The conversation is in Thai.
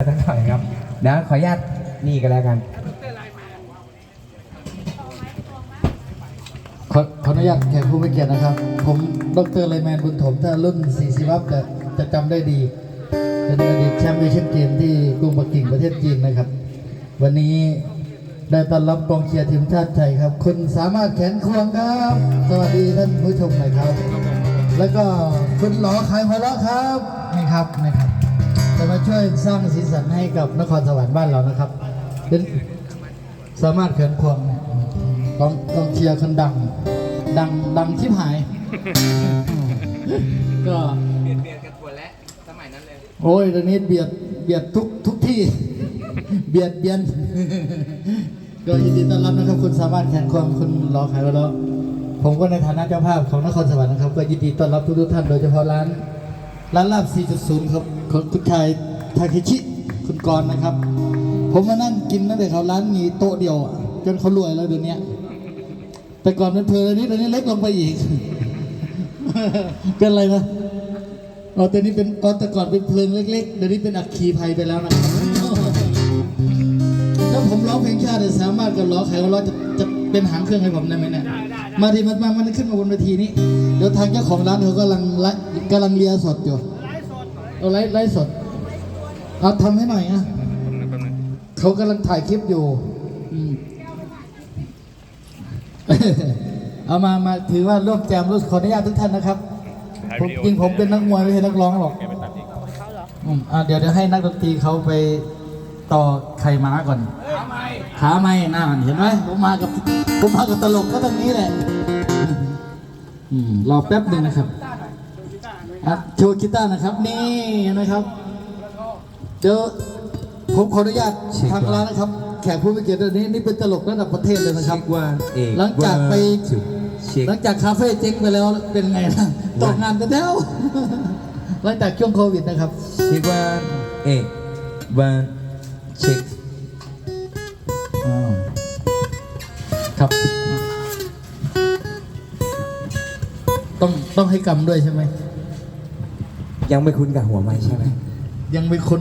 สักหน่อยครับเดี๋ยวขออนุญาตนี่กันแล้วกัน ขอขออนุญาตแขกผู้มีเกียรตินะครับ ผมดรไลแมนบุญถมถ้ารุ่น 40 วับจะจะจำได้ดี เป็นอดีตแชมป์เอเชียนเกมที่กรุงปักกิ่งประเทศจีนนะครับ วันนี้ได้ต้อนรับกองเชียร์ทีมชาติไทยครับ คุณสามารถแขนควงครับ สวัสดีท่านผู้ชมหน่อยครับ แล้วก็คุณหลอขายหัวเราะครับ นี่ครับนี่ครับ จะมาช่วยสร้างสีสันให้กับนครสวรรค์บ้านเรานะครับสามารถแขนควงกองกองเชียร์คนดัง ดังดังชิบหาย ก็เปลี่ยนเปลี่ยนกันปวดแล้วสมัยนั้นเลยโอ้ยตอนนี้เบียดเบียดทุกทุกที่ เบียดเบียน ก็ยินดีต้อนรับนะครับคุณสามารถแข่งความคุณรอขายแล้วผมก็ในฐานะเจ้าภาพของนครสวรรค์นะครับ ก็ยินดีต้อนรับทุกๆท่านโดยเฉพาะร้าน ร้านลาบ 4.0 ครับของคุณชายทาเคชิ คุณกรณ์นะครับ ผมมานั่งกินตั้งแต่เขาร้านมีโต๊ะเดียวอะจนเขารวยแล้วเดี๋ยวนี้แต่ก่อนเป็นเพลินนี้เดียวนี้เล็กลงไปอีก เป็นอะไรนะอ๋อแต่นี้เป็นอ๋อแต่ก่อนเป็นเพลิงเล็กๆเดี๋ยวนี้เป็นอัคคีภัยไปแล้วนะครับถ้าผมร้องเพลงชาติเนี่ยสามารถกับร้องใครก็ร้องจะจะเป็นหางเครื่องให้ผมได้ไหมเนี่ยมาทีมันมามันขึ้นมาบนเวทีนี้ เดี๋ยวทางเจ้าของร้านเขากำลังไลฟ์กำลังเลียสดอยู่เอาไลฟ์ไลฟ์สดเอาทำให้หน่อยนะเขากำลังถ่ายคลิปอยู่อืมเอามามาถือว่าร่วมแจมรู้ขออนุญาตทุกท่านนะครับผมจริงผมเป็นนักมวยไม่ใช่นักร้องหรอกอืมอ่าเดี๋ยวเดี๋ยวให้นักดนตรีเขาไปต่อไข่ม้าก่อน ขาไม้ขาไม้น่าเห็นไหมผมมากับผมมากับตลกก็ตรงนี้แหละ อืมรอแป๊บหนึ่งนะครับอะโชว์กีตาร์นะครับ นี่นะครับ เดี๋ยวผมขออนุญาตทางร้านนะครับ แขกผู้มีเกียรติเดี๋ยวนี้นี่เป็นตลกระดับประเทศเลยนะครับเช็คว่าเอกหลังจากไปว่าถูกเช็คหลังจากคาเฟ่เจ๊งไปแล้วเป็นไงล่ะตกงานไปแล้วหลังจากช่วงโควิดนะครับเช็คว่าเอกวัน ต้องต้องให้กรรมด้วยใช่ไหม ยังไม่คุ้นกับหัวไม้ใช่ไหม ยังเป็นคน